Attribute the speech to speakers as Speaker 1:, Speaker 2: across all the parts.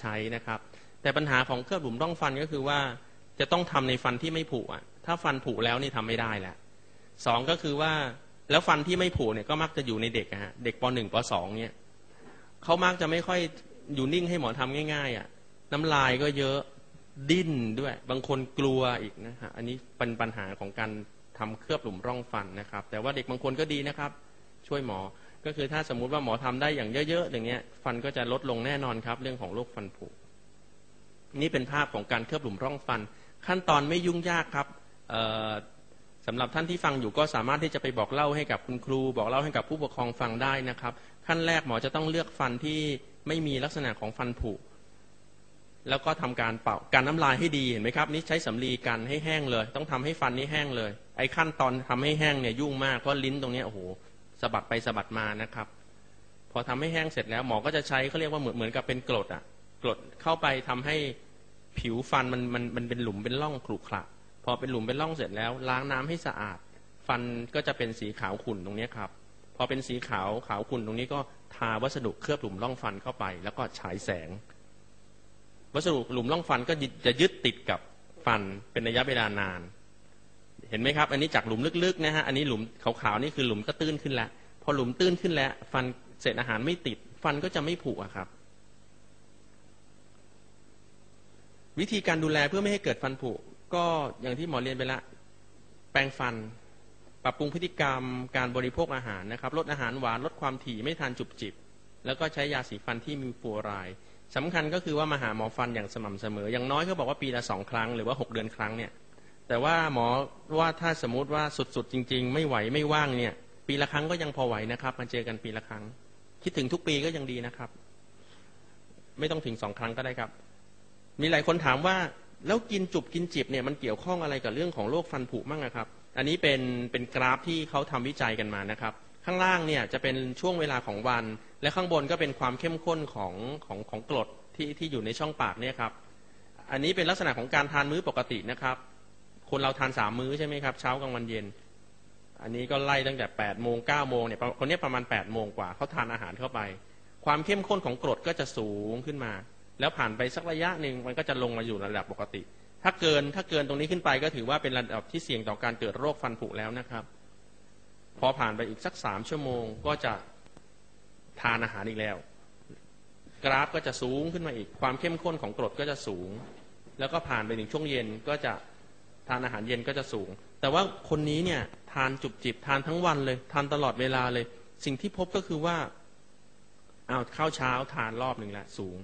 Speaker 1: ใช้นะครับ แต่ปัญหาของเคลือบหลุมร่องฟันก็คือว่าจะต้องทำในฟันที่ไม่ผุอะ ถ้าฟันผุแล้วนี่ทำไม่ได้แหละสองก็คือว่าแล้วฟันที่ไม่ผุเนี่ยก็มักจะอยู่ในเด็กอะฮะเด็กปหนึ่งปสองเนี่ยเขามักจะไม่ค่อยอยู่นิ่งให้หมอทำง่าย ๆ อะ น้ำลายก็เยอะดิ้นด้วย บางคนกลัวอีกนะฮะอันนี้เป็นปัญหาของการทำเคลือบหลุมร่องฟันนะครับ แต่ว่าเด็กบางคนก็ดีนะครับ ช่วยหมอ ก็คือถ้าสมมุติว่าหมอทำได้อย่างเยอะๆอย่างเงี้ย ฟันก็จะลดลงแน่นอนครับ เรื่องของโรคฟันผุนี่เป็นภาพของการเคลือบหลุมร่องฟัน ขั้นตอนไม่ยุ่งยากครับสำหรับท่านที่ฟังอยู่ก็สามารถที่จะไปบอกเล่าให้กับคุณครู บอกเล่าให้กับผู้ปกครองฟังได้นะครับ ขั้นแรกหมอจะต้องเลือกฟันที่ไม่มีลักษณะของฟันผุแล้วก็ทำการเป่าการน้ำลายให้ดีเห็นไหมครับ นี่ใช้สำลีกันให้แห้งเลย ต้องทำให้ฟันนี้แห้งเลย ไอ้ขั้นตอนทำให้แห้งเนี่ยยุ่งมากเพราะลิ้นตรงนี้โอ้โห สะบัดไปสะบัดมานะครับ พอทำให้แห้งเสร็จแล้วหมอก็จะใช้เขาเรียกว่าเหมือนเหมือนกับเป็นกรดอะกรดเข้าไปทำให้ผิวฟันมันมันมันเป็นหลุมเป็นร่องขรุขระพอเป็นหลุมเป็นร่องเสร็จแล้ว ล้างน้ำให้สะอาด ฟันก็จะเป็นสีขาวขุ่นตรงนี้ครับ พอเป็นสีขาวขาวขุ่นตรงนี้ก็ทาวัสดุเคลือบหลุมร่องฟันเข้าไป แล้วก็ฉายแสง วัสดุหลุมร่องฟันก็จะยึดติดกับฟันเป็นระยะเวลานาน เห็นไหมครับ อันนี้จากหลุมลึกๆนะฮะอันนี้หลุมขาวๆนี่คือหลุมก็ตื้นขึ้นแล้ว พอหลุมตื้นขึ้นแล้ว ฟันเศษอาหารไม่ติด ฟันก็จะไม่ผุอะครับ วิธีการดูแลเพื่อไม่ให้เกิดฟันผุก็อย่างที่หมอเรียนไปละ แปรงฟัน ปรับปรุงพฤติกรรม การบริโภคอาหารนะครับ ลดอาหารหวานลดความถี่ไม่ทานจุบจิบ แล้วก็ใช้ยาสีฟันที่มีฟลูรด์สำคัญก็คือว่ามาหาหมอฟันอย่างสม่ำเสมอ อย่างน้อยเขาบอกว่าปีละสองครั้งหรือว่าหกเดือนครั้งเนี่ย แต่ว่าหมอว่าถ้าสมมุติว่าสุดๆจริง ๆ ไม่ไหวไม่ว่างเนี่ย ปีละครั้งก็ยังพอไหวนะครับ มาเจอกันปีละครั้ง คิดถึงทุกปีก็ยังดีนะครับ ไม่ต้องถึงสองครั้งก็ได้ครับ มีหลายคนถามว่าแล้วกินจุบกินจิบเนี่ยมันเกี่ยวข้องอะไรกับเรื่องของโรคฟันผุมั่งครับ อันนี้เป็นเป็นกราฟที่เขาทำวิจัยกันมานะครับ ข้างล่างเนี่ยจะเป็นช่วงเวลาของวัน และข้างบนก็เป็นความเข้มข้นของของของกรดที่ที่อยู่ในช่องปากเนี่ยครับอันนี้เป็นลักษณะของการทานมื้อปกตินะครับ คนเราทานสามมื้อใช่ไหมครับ เช้ากลางวันเย็น อันนี้ก็ไล่ตั้งแต่แปดโมงเก้าโมงเนี่ยคนนี้ประมาณแปดโมงกว่าเขาทานอาหารเข้าไป ความเข้มข้นของกรดก็จะสูงขึ้นมา แล้วผ่านไปสักระยะหนึ่งมันก็จะลงมาอยู่ระดับปกติ ถ้าเกินถ้าเกินตรงนี้ขึ้นไปก็ถือว่าเป็นระดับที่เสี่ยงต่อการเกิดโรคฟันผุแล้วนะครับ พอผ่านไปอีกสักสามชั่วโมงก็จะทานอาหารอีกแล้ว กราฟก็จะสูงขึ้นมาอีก ความเข้มข้นของกรดก็จะสูง แล้วก็ผ่านไปถึงช่วงเย็นก็จะทานอาหารเย็นก็จะสูง แต่ว่าคนนี้เนี่ย ทานจุบจิบทานทั้งวันเลย ทานตลอดเวลาเลย สิ่งที่พบก็คือว่าเอาข้าวเช้าทานรอบหนึ่งแล้วสูง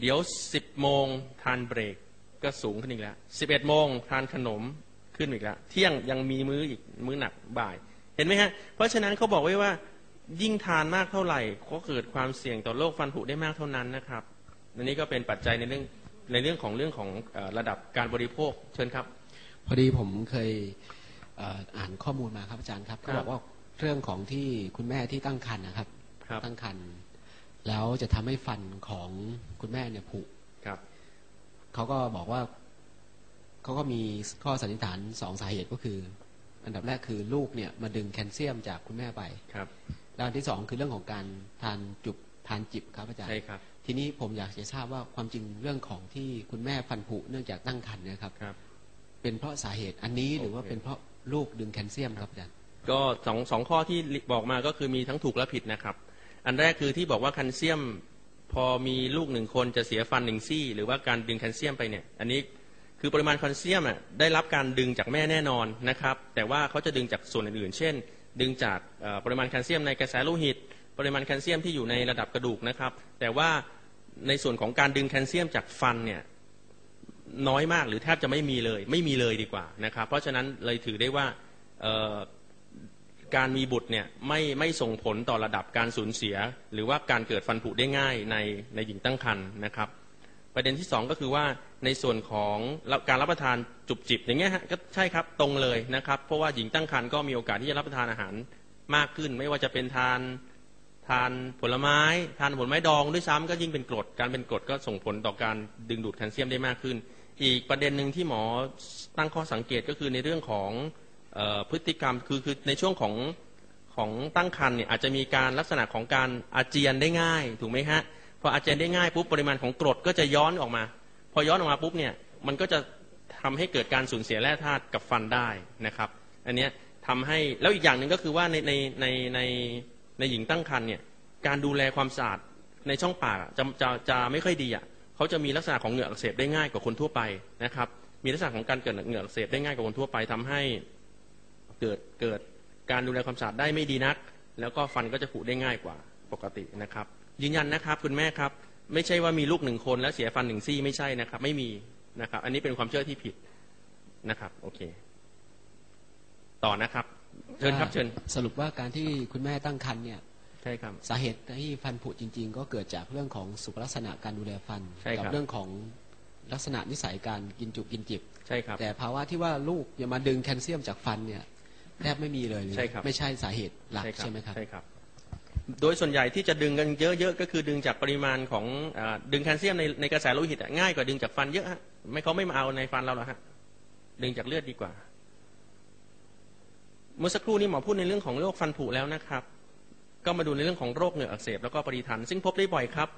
Speaker 1: เดี๋ยวสิบโมงทานเบรกก็สูงขึ้นอีกแล้วสิบเอ็ดโมงทานขนมขึ้นอีกแล้วเที่ยงยังมีมื้ออีกมื้อหนักบ่าย เห็นไหมฮะ เพราะฉะนั้นเขาบอกไว้ว่า ยิ่งทานมากเท่าไหร่ก็เกิดความเสี่ยงต่อโรคฟันผุได้มากเท่านั้นนะครับอันนี้ก็เป็นปัจจัยในเรื่องในเรื่องของเรื่องของระดับการบริโภคเชิญครับ
Speaker 2: พอดีผมเคยอ่านข้อมูลมาครับอาจารย์ครับเขาบอกว่าเรื่องของที่คุณแม่ที่ตั้งครรภ์นะครับ ตั้งครรภ์แล้วจะทำให้ฟันของคุณแม่เนี่ยผุ
Speaker 1: ครับ
Speaker 2: เขาก็บอกว่าเขาก็มีข้อสันนิษฐานสองสาเหตุก็คือ อันดับแรกคือลูกเนี่ยมาดึงแคลเซียมจากคุณแม่ไป
Speaker 1: ครับ
Speaker 2: แล้วอันที่สองคือเรื่องของการทานจุบทานจิบครับอาจารย์
Speaker 1: ใช่ครับ
Speaker 2: ทีนี้ผมอยากจะทราบว่าความจริงเรื่องของที่คุณแม่ฟันผุเนื่องจากตั้งครรภ์นะครับ
Speaker 1: ครับ
Speaker 2: เป็นเพราะสาเหตุอันนี้หรือว่าเป็นเพราะลูกดึงแคลเซียมครับอาจารย์
Speaker 1: ก็สองสองข้อที่บอกมาก็คือมีทั้งถูกและผิดนะครับ อันแรกคือที่บอกว่าแคลเซียม พอมีลูกหนึ่งคนจะเสียฟันหนึ่งซี่ หรือว่าการดึงแคลเซียมไปเนี่ย อันนี้คือปริมาณแคลเซียมอะได้รับการดึงจากแม่แน่นอนนะครับ แต่ว่าเขาจะดึงจากส่วนอื่นๆ เช่น ดึงจากปริมาณแคลเซียมในกระแสโลหิต ปริมาณแคลเซียมที่อยู่ในระดับกระดูกนะครับ แต่ว่าในส่วนของการดึงแคลเซียมจากฟันเนี่ย น้อยมากหรือแทบจะไม่มีเลย ไม่มีเลยดีกว่านะครับ เพราะฉะนั้นเลยถือได้ว่าการมีบุตรเนี่ยไม่ไม่ส่งผลต่อระดับการสูญเสีย หรือว่าการเกิดฟันผุได้ง่ายในในหญิงตั้งครรภ์นะครับ ประเด็นที่สองก็คือว่าในส่วนของการรับประทานจุบจิบอย่างเงี้ยฮะก็ใช่ครับตรงเลยนะครับ เพราะว่าหญิงตั้งครรภ์ก็มีโอกาสที่จะรับประทานอาหารมากขึ้น ไม่ว่าจะเป็นทานทานผลไม้ทานผลไม้ดองด้วยซ้ำก็ยิ่งเป็นกรดการเป็นกรดก็ส่งผลต่อการดึงดูดแคลเซียมได้มากขึ้น อีกประเด็นหนึ่งที่หมอตั้งข้อสังเกตก็คือในเรื่องของพฤติกรรมคือคือในช่วงของของตั้งครรภ์เนี่ยอาจจะมีการลักษณะของการอาเจียนได้ง่ายถูกไหมฮะพออาเจียนได้ง่ายปุ๊บปริมาณของกรดก็จะย้อนออกมา พอย้อนออกมาปุ๊บเนี่ยมันก็จะทำให้เกิดการสูญเสียแร่ธาตุกับฟันได้นะครับ อันเนี้ยทำให้แล้วอีกอย่างหนึ่งก็คือว่าในในในในในหญิงตั้งครรภ์เนี่ยการดูแลความสะอาดในช่องปากจะจะจะไม่ค่อยดีอะ เขาจะมีลักษณะของเหงืออักเสบได้ง่ายกว่าคนทั่วไปนะครับ มีลักษณะของการเกิดเหงืออักเสบได้ง่ายกว่าคนทั่วไปทำให้เกิดเกิดการดูแลความสะอาดได้ไม่ดีนัก แล้วก็ฟันก็จะผุได้ง่ายกว่าปกตินะครับ ยืนยันนะครับคุณแม่ครับ ไม่ใช่ว่ามีลูกหนึ่งคนแล้วเสียฟันหนึ่งซี่ไม่ใช่นะครับ ไม่มีนะครับ อันนี้เป็นความเชื่อที่ผิดนะครับโอเค ต่อนะครับ เชิญครับเชิญ
Speaker 2: สรุปว่าการที่คุณแม่ตั้งครรภ์เนี่ย
Speaker 1: ใช่ครับ
Speaker 2: สาเหตุที่ฟันผุจริง ๆ ก็เกิดจากเรื่องของสุขลักษณะการดูแลฟัน
Speaker 1: ใช่ครับ
Speaker 2: กัเรื่องของลักษณะนิสัยการกินจุกกินจิบ
Speaker 1: ใช่ครับ
Speaker 2: แต่ภาวะที่ว่าลูกอย่ามาดึงแคลเซียมจากฟันเนี่ยแทบไม่มีเลย
Speaker 1: ใช่ครับ
Speaker 2: ไม่ใช่สาเหตุหลัก
Speaker 1: ใช่ครับ
Speaker 2: ใช่ไหมครับ
Speaker 1: ใช่ครับ โดยส่วนใหญ่ที่จะดึงกันเยอะๆก็คือดึงจากปริมาณของอาดึงแคลเซียมในในกระแสโลหิตอะง่ายกว่าดึงจากฟันเยอะฮะไม่เขาไม่มาเอาในฟันเราหรอกฮะดึงจากเลือดดีกว่า เมื่อสักครู่นี้หมอพูดในเรื่องของโรคฟันผุแล้วนะครับ ก็มาดูในเรื่องของโรคเหงืออักเสบแล้วก็ปริทันซึ่งพบได้บ่อยครับ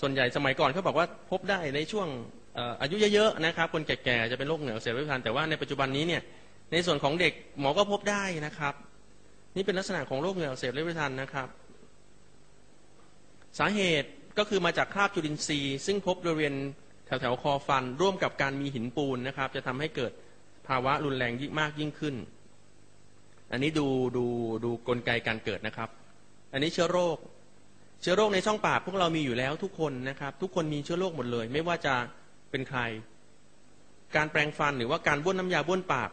Speaker 1: ส่วนใหญ่สมัยก่อนเขาบอกว่าพบได้ในช่วงอายุเยอะๆนะครับ คนแก่ๆจะเป็นโรคเหงืออักเสบปริทันแต่ว่าในปัจจุบันนี้เนี่ยในส่วนของเด็กหมอก็พบได้นะครับ นี่เป็นลักษณะของโรคเหงืออักเสบเลือดทันนะครับ สาเหตุก็คือมาจากคราบจุลินทรีย์ ซึ่งพบบริเวณแถวแถวๆคอฟัน ร่วมกับการมีหินปูนนะครับ จะทำให้เกิดภาวะรุนแรงยิ่งมากยิ่งขึ้น อันนี้ดูดูดูกลไกการเกิดนะครับ อันนี้เชื้อโรค เชื้อโรคในช่องปากพวกเรามีอยู่แล้วทุกคนนะครับ ทุกคนมีเชื้อโรคหมดเลย ไม่ว่าจะเป็นใคร การแปรงฟันหรือว่าการบ้วนน้ำยาบ้วนปาก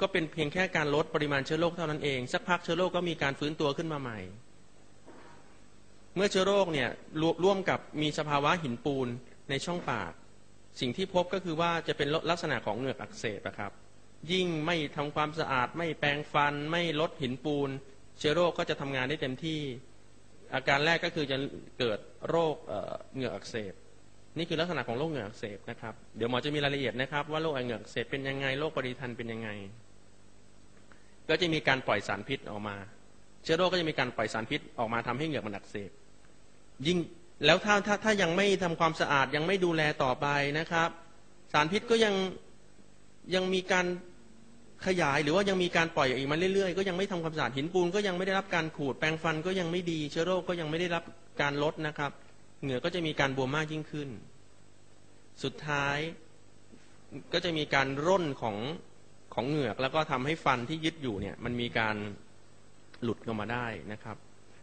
Speaker 1: ก็เป็นเพียงแค่การลดปริมาณเชื้อโรคเท่านั้นเองสักพักเชื้อโรคก็มีการฟื้นตัวขึ้นมาใหม่ เมื่อเชื้อโรคเนี่ยร,ร่วมกับมีสภาวะหินปูนในช่องปาก สิ่งที่พบก็คือว่าจะเป็นลักษณะของเหงือกอักเสบนะครับ ยิ่งไม่ทำความสะอาด ไม่แปรงฟัน ไม่ลดหินปูน เชื้อโรคก็จะทำงานได้เต็มที่ อาการแรกก็คือจะเกิดโรคเอ่อเหงือกอักเสบ นี่คือลักษณะของโรคเหงือกอักเสบนะครับ เดี๋ยวหมอจะมีรายละเอียดนะครับ ว่าโรคเหงือกอักเสบเป็นยังไง โรคปริทันเป็นยังไง ก็จะมีการปล่อยสารพิษออกมา เชื้อโรคก็จะมีการปล่อยสารพิษออกมาทำให้เหงือกมันอักเสบ ยิ่งแล้วถ้าถ้าถ้ายังไม่ทำความสะอาดยังไม่ดูแลต่อไปนะครับ สารพิษก็ยังยังมีการ ขยายหรือว่ายังมีการปล่อยอีกมาเรื่อยๆ ก็ยังไม่ทำความสะอาดหินปูนก็ยังไม่ได้รับการขูดแปรงฟันก็ยังไม่ดีเชื้อโรคก็ยังไม่ได้รับการลดนะครับ เหงื่อก็จะมีการบวมมากยิ่งขึ้น สุดท้ายก็จะมีการร่นของของเหงือก แล้วก็ทำให้ฟันที่ยึดอยู่เนี่ย มันมีการหลุดออกมาได้นะครับ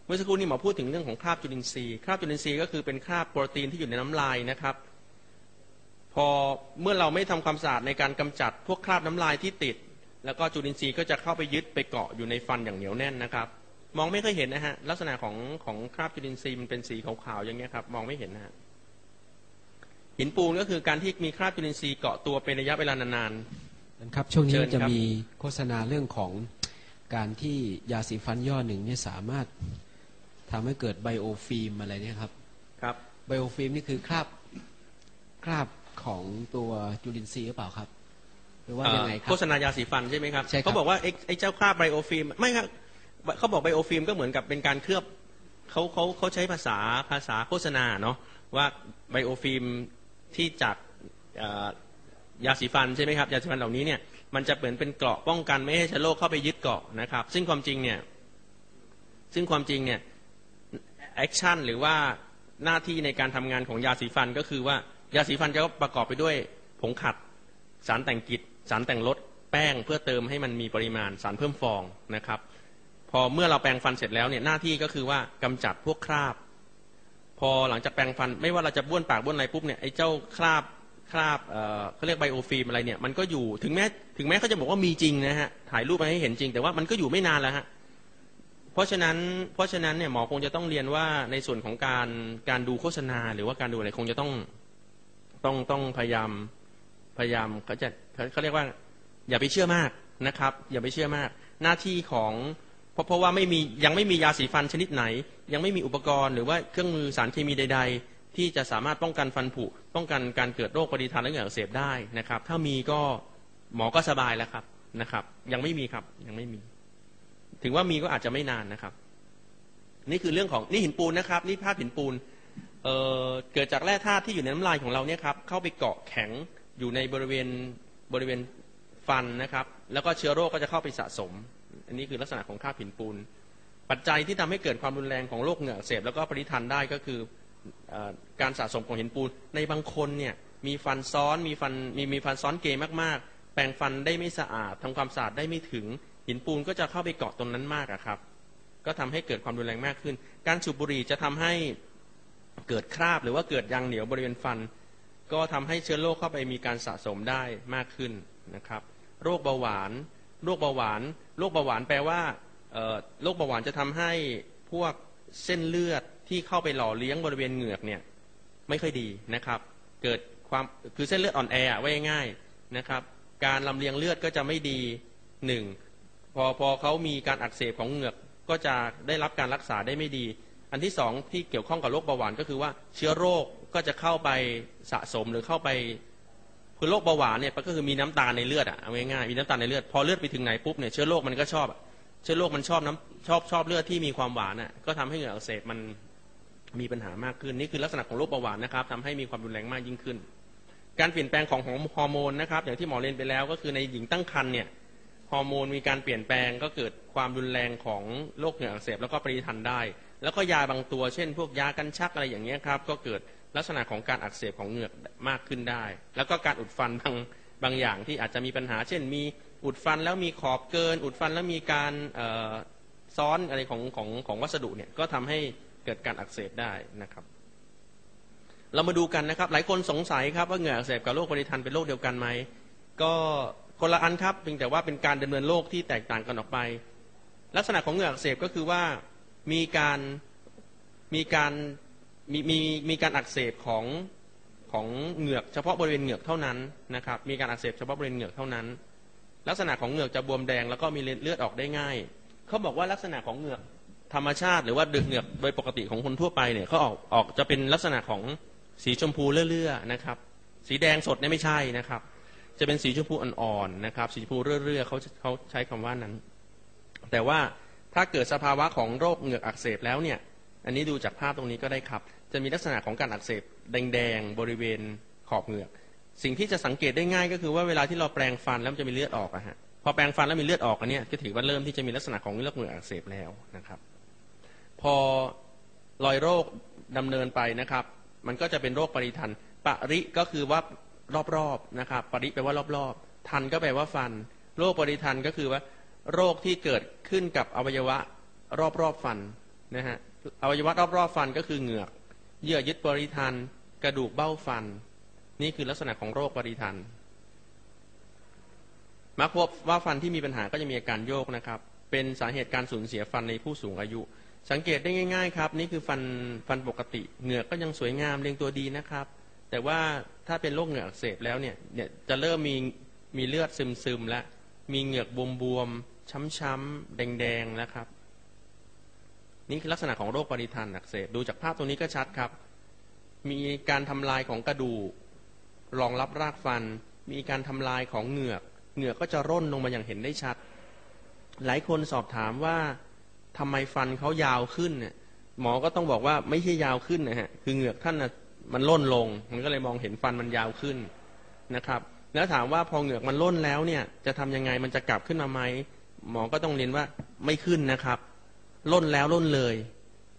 Speaker 1: เมื่อสักครู่นี้หมอพูดถึงเรื่องของคราบจุลินทรีย์คราบจุลินทรีย์ก็คือเป็นคราบโปรตีนที่อยู่ในน้ำลายนะครับพอเมื่อเราไม่ทำความสะอาดในการกำจัดพวกคราบน้ำลายที่ติด แล้วก็จุลินทรีย์ก็จะเข้าไปยึดไปเกาะอยู่ในฟันอย่างเหนียวแน่นนะครับ มองไม่ค่อยเห็นนะฮะลักษณะของของคราบจุลินทรีย์มันเป็นสีขาวๆอย่างเงี้ยครับมองไม่เห็นนะฮะหินปูนก็คือการที่มีคราบจุลินทรีย์เกาะตัวเป็นระยะเวลานาน
Speaker 2: ครับช่วงนี้
Speaker 1: เชิญ
Speaker 2: จะ
Speaker 1: ครับ
Speaker 2: มีโฆษณาเรื่องของการที่ยาสีฟันย่อหนึ่งเนี่ยสามารถทำให้เกิดไบโอฟิล์มอะไรเนี่ยครับ
Speaker 1: ๆครับ
Speaker 2: ไบโอฟิล์มนี่คือคราบคราบของตัวจุลินทรีย์หรือเปล่าครับ หรือว่ายังไงครั
Speaker 1: โฆ
Speaker 2: บ
Speaker 1: ษณายาสีฟันใช่ไหมครับ
Speaker 2: ใช่ครับ
Speaker 1: เขาบอกว่าไอ้ไอ้เจ้าคราบไบโอฟิล์มไม่ครับเขาบอกไบโอฟิล์มก็เหมือนกับเป็นการเคลือบเขาเขาเขาใช้ภาษาภาษาโฆษณาเนาะว่าไบโอฟิล์มที่จากเอ่อยาสีฟันใช่ไหมครับยาสีฟันเหล่านี้เนี่ยมันจะเหมือนเป็นเกราะป้องกันไม่ให้เชื้อโรคเข้าไปยึดเกาะนะครับ ซึ่งความจริงเนี่ยซึ่งความจริงเนี่ยแอคชั่นหรือว่าหน้าที่ในการทำงานของยาสีฟันก็คือว่ายาสีฟันจะประกอบไปด้วยผงขัดสารแต่งกิจ สารแต่งรสแป้งเพื่อเติมให้มันมีปริมาณสารเพิ่มฟองนะครับ พอเมื่อเราแปรงฟันเสร็จแล้วเนี่ยหน้าที่ก็คือว่ากำจัดพวกคราบ พอหลังจากแปรงฟันไม่ว่าเราจะบ้วนปากบ้วนอะไรปุ๊บเนี่ยไอ้เจ้าคราบคราบเอ่อเขาเรียกไบโอฟิล์มอะไรเนี่ยมันก็อยู่ถึงแม้ถึงแม้เขาจะบอกว่ามีจริงนะฮะถ่ายรูปมาให้เห็นจริง แต่ว่ามันก็อยู่ไม่นานแล้วฮะเพราะฉะนั้นเพราะฉะนั้นเนี่ยหมอคงจะต้องเรียนว่าในส่วนของการการดูโฆษณา หรือว่าการดูอะไรคงจะต้องต้องต้องพยายาม พยายามเขาจะเขาเรียกว่า อย่าไปเชื่อมากนะครับ อย่าไปเชื่อมาก หน้าที่ของเพราะเพราะว่าไม่มียังไม่มียาสีฟันชนิดไหน ยังไม่มีอุปกรณ์หรือว่าเครื่องมือสารเคมีใด ๆ ที่จะสามารถป้องกันฟันผุป้องกันการเกิดโรคปฏิทันและเหงื่ออักเสบได้นะครับ ถ้ามีก็หมอก็สบายแล้วครับนะครับ ยังไม่มีครับยังไม่มี ถึงว่ามีก็อาจจะไม่นานนะครับ นี่คือเรื่องของนี่หินปูนนะครับ นี่ภาพหินปูนเเกิดจากแร่ธาตุที่อยู่ในน้ำลายของเราเนี่ยครับเข้าไปเกาะแข็ง อยู่ในบริเวณบริเวณฟันนะครับ แล้วก็เชื้อโรคก็จะเข้าไปสะสม อันนี้คือลักษณะของค่าผินปูน ปัจจัยที่ทำให้เกิดความรุนแรงของโรคเหงื่อกเสบแล้วก็ปริทันได้ก็คืออการสะสมของหินปูน ในบางคนเนี่ยมีฟันซ้อนมีฟันมีมีฟันซ้อนเกยมากๆ แปรงฟันได้ไม่สะอาดทำความสะอาดได้ไม่ถึง หินปูนก็จะเข้าไปเกาะตรงนั้นมากอะครับ ก็ทำให้เกิดความรุนแรงมากขึ้น การสูบบุหรี่จะทำให้เกิดคราบหรือว่าเกิดยางเหนียวบริเวณฟัน ก็ทำให้เชื้อโรคเข้าไปมีการสะสมได้มากขึ้นนะครับ โรคเบาหวาน โรคเบาหวาน โรคเบาหวานแปลว่าโรคเบาหวานจะทำให้พวกเส้นเลือดที่เข้าไปหล่อเลี้ยงบริเวณเหงือกเนี่ยไม่ค่อยดีนะครับ เกิดความคือเส้นเลือดอ่อนแอไว้ง่ายนะครับ การลำเลียงเลือดก็จะไม่ดีหนึ่งพอพอเขามีการอักเสบของเหงือกก็จะได้รับการรักษาได้ไม่ดี อันที่สองที่เกี่ยวข้องกับโรคเบาหวานก็คือว่าเชื้อโรคก็จะเข้าไปสะสมหรือเข้าไปคือโรคเบาหวานเนี่ยก็คือมีน้ำตาลในเลือดอะเอาง่ายๆมีน้ำตาลในเลือดพอเลือดไปถึงไหนปุ๊บเนี่ยเชื้อโรคมันก็ชอบอะเชื้อโรคมันชอบน้ำชอบชอบเลือดที่มีความหวานอะก็ทำให้เหงื่ออักเสบมันมีปัญหามากขึ้นนี่คือลักษณะของโรคเบาหวานนะครับทำให้มีความรุนแรงมากยิ่งขึ้น การเปลี่ยนแปลงของฮอร์โมนนะครับอย่างที่หมอเรียนไปแล้วก็คือในหญิงตั้งครรภ์เนี่ย ฮอร์โมนมีการเปลี่ยนแปลงก็เกิดความรุนแรงของโรคเหงื่ออักเสบแล้วก็ปริทันได้ แล้วก็ยาบางตัวเช่น พวกยากันชักอะไรอย่างเงี้ยครับ ก็เกิดลักษณะของการอักเสบของเหงือกมากขึ้นได้ แล้วก็การอุดฟันบางบางอย่างที่อาจจะมีปัญหา เช่น มีอุดฟันแล้วมีขอบเกิน อุดฟันแล้วมีการซ้อนอะไรของของของวัสดุเนี่ยก็ทำให้เกิดการอักเสบได้นะครับ เรามาดูกันนะครับ หลายคนสงสัยครับว่าเหงื่ออักเสบกับโรคปริทันเป็นโรคเดียวกันไหมก็ คนละอันครับเพียงแต่ว่าเป็นการดำเนินโรคที่แตกต่างกันออกไป ลักษณะของเหงื่ออักเสบก็คือว่ามีการมีการมีมีมีการอักเสบของของเหงือกเฉพาะบริเวณเหงือกเท่านั้นนะครับ มีการอักเสบเฉพาะบริเวณเหงือกเท่านั้น ลักษณะของเหงือกจะบวมแดงแล้วก็มีเลือดออกได้ง่าย เขาบอกว่าลักษณะของเหงือกธรรมชาติหรือว่าดึกเหงือกโดยปกติของคนทั่วไปเนี่ยเขาออกออกจะเป็นลักษณะของสีชมพูเลื่อๆนะครับ สีแดงสดเนี่ยไม่ใช่นะครับ จะเป็นสีชมพูอ่อนๆนะครับ สีชมพูเรื่อยๆเขาเขาใช้คำว่านั้น แต่ว่าถ้าเกิดสภาวะของโรคเหงือกอักเสบแล้วเนี่ย อันนี้ดูจากภาพตรงนี้ก็ได้ครับ จะมีลักษณะของการอักเสบแดงๆบริเวณขอบเหงือก สิ่งที่จะสังเกตได้ง่ายก็คือว่าเวลาที่เราแปรงฟันแล้วมันจะมีเลือดออกอะฮะพอแปรงฟันแล้วมีเลือดออกอันนี้ก็ถือว่าเริ่มที่จะมีลักษณะของเลือดเหงือกอักเสบแล้วนะครับ พอรอยโรคดำเนินไปนะครับ มันก็จะเป็นโรคปริทันปริก็คือว่า รอบๆนะครับปริแปลว่ารอบๆ ทันก็แปลว่าฟัน โรคปริทันก็คือว่า โรคที่เกิดขึ้นกับอวัยวะรอบๆฟันนะฮะอวัยวะรอบๆฟันก็คือเหงือก เยื่อยึดปริทันกระดูกเบ้าฟัน นี่คือลักษณะของโรคปริทันมักพบว่าฟันที่มีปัญหาก็จะมีอาการโยกนะครับ เป็นสาเหตุการสูญเสียฟันในผู้สูงอายุ สังเกตได้ง่าย ๆ ครับ นี่คือฟันฟันปกติ เหงือกก็ยังสวยงามเรียงตัวดีนะครับ แต่ว่าถ้าเป็นโรคเหงือกอักเสบแล้วเนี่ยเนี่ยจะเริ่มมีมีเลือดซึมๆแล้วมีเหงือกบวมๆช้ำๆแดงๆแล้วครับ นี่คือลักษณะของโรคปริทันอักเสบดูจากภาพตรงนี้ก็ชัดครับ มีการทำลายของกระดูกรองรับรากฟัน มีการทำลายของเหงือก เหงือกก็จะร่นลงมาอย่างเห็นได้ชัด หลายคนสอบถามว่าทำไมฟันเขายาวขึ้นเนี่ยหมอก็ต้องบอกว่าไม่ใช่ยาวขึ้นนะฮะคือเหงือกท่านนะ มันล่นลง มันก็เลยมองเห็นฟันมันยาวขึ้นนะครับ แล้วถามว่าพอเหงือกมันล่นแล้วเนี่ย จะทำยังไงมันจะกลับขึ้นมาไหมหมอก็ต้องเรียนว่าไม่ขึ้นนะครับ ล่นแล้วล่นเลย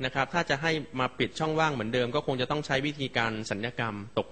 Speaker 1: นะครับ ถ้าจะให้มาปิดช่องว่างเหมือนเดิม ก็คงจะต้องใช้วิธีการสัญญกรรมตก